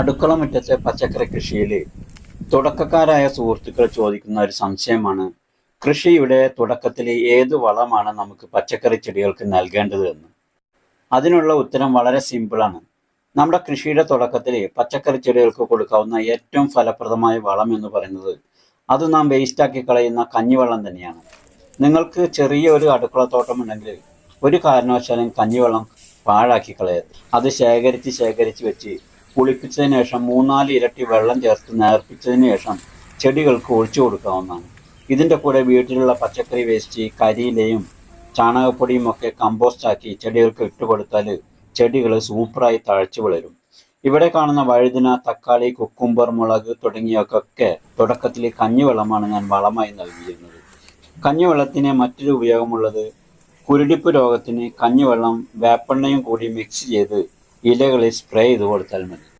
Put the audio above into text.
അടുക്കള മുറ്റത്തെ പച്ചക്കറി കൃഷിയിൽ തുടക്കക്കാരായ സുഹൃത്തുക്കൾ ചോദിക്കുന്ന ഒരു സംശയമാണ്. കൃഷിയുടെ തുടക്കത്തിൽ ഏത് വളമാണ് നമുക്ക് പച്ചക്കറി ചെടികൾക്ക് നൽകേണ്ടത് എന്ന്. അതിനുള്ള ഉത്തരം വളരെ സിമ്പിളാണ്. നമ്മുടെ കൃഷിയുടെ തുടക്കത്തിൽ പച്ചക്കറി ചെടികൾക്ക് കൊടുക്കാവുന്ന ഏറ്റവും ഫലപ്രദമായ വളം എന്ന് പറയുന്നത് അത് നാം വേസ്റ്റാക്കി കളയുന്ന കഞ്ഞിവെള്ളം തന്നെയാണ്. നിങ്ങൾക്ക് ചെറിയ ഒരു അടുക്കളത്തോട്ടം ഉണ്ടെങ്കിൽ ഒരു കാരണവശാലും കഞ്ഞിവെള്ളം പാഴാക്കി കളയരുത്. അത് ശേഖരിച്ച് ശേഖരിച്ച് വെച്ച് കുളിപ്പിച്ചതിന് ശേഷം മൂന്നാൽ ഇരട്ടി വെള്ളം ചേർത്ത് നേർപ്പിച്ചതിന് ശേഷം ചെടികൾക്ക് ഒഴിച്ചു കൊടുക്കാവുന്നതാണ്. ഇതിന്റെ കൂടെ വീട്ടിലുള്ള പച്ചക്കറി വേസ്റ്റ് കരിയിലയും ചാണകപ്പൊടിയും ഒക്കെ കമ്പോസ്റ്റ് ആക്കി ചെടികൾക്ക് ഇട്ടുകൊടുത്താൽ ചെടികൾ സൂപ്പറായി തഴച്ചു വളരും. ഇവിടെ കാണുന്ന വഴുതിന തക്കാളി കുക്കുംബർ മുളക് തുടങ്ങിയൊക്കെ തുടക്കത്തിൽ കഞ്ഞിവെള്ളമാണ് ഞാൻ വളമായി നൽകിയിരുന്നത്. കഞ്ഞിവെള്ളത്തിന് മറ്റൊരു ഉപയോഗമുള്ളത് കുരുടിപ്പ് രോഗത്തിന് കഞ്ഞിവെള്ളം വേപ്പെണ്ണയും കൂടി മിക്സ് ചെയ്ത് ഇലകളിൽ സ്പ്രേ ചെയ്ത് കൊടുത്താൽ മതി.